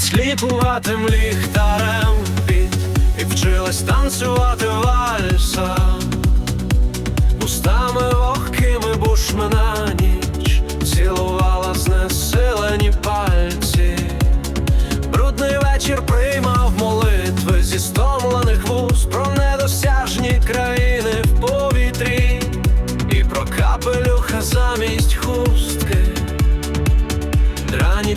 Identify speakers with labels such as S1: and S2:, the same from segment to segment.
S1: сліпуватим ліхтарем під і вчилась танцювати вальса Устами вогкими бушмена ніч цілувала знесилені пальці. Брудний вечір приймав молитви зі стомлених вуст про недосяжні країни в повітрі і про капелюха замість хустки, драні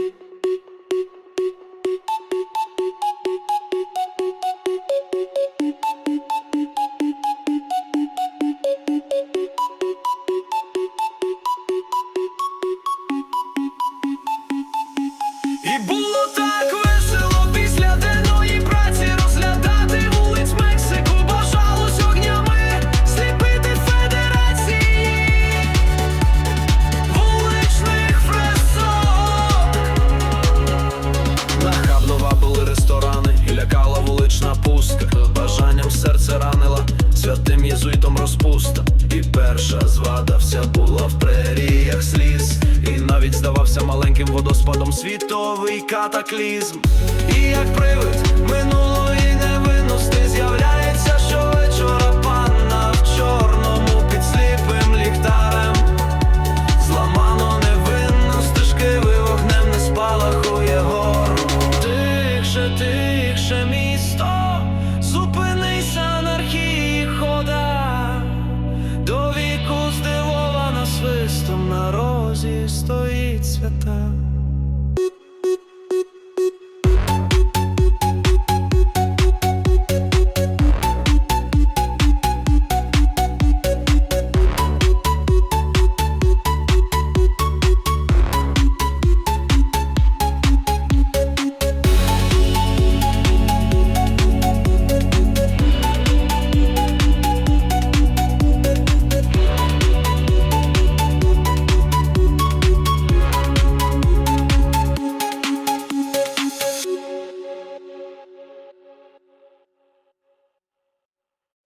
S1: І було так весело після денної праці розглядати вулиць Мексику, бажалось огнями сліпити федерації вуличних фресок. Нахабно вабили ресторани лякала вулична пустка. Бажанням серце ранила, святим єзуїтом розпуста. І перша звада вся була в преріях сліз. Навіть здавався маленьким водоспадом світовий катаклізм. Свистом на розі стоїть свята.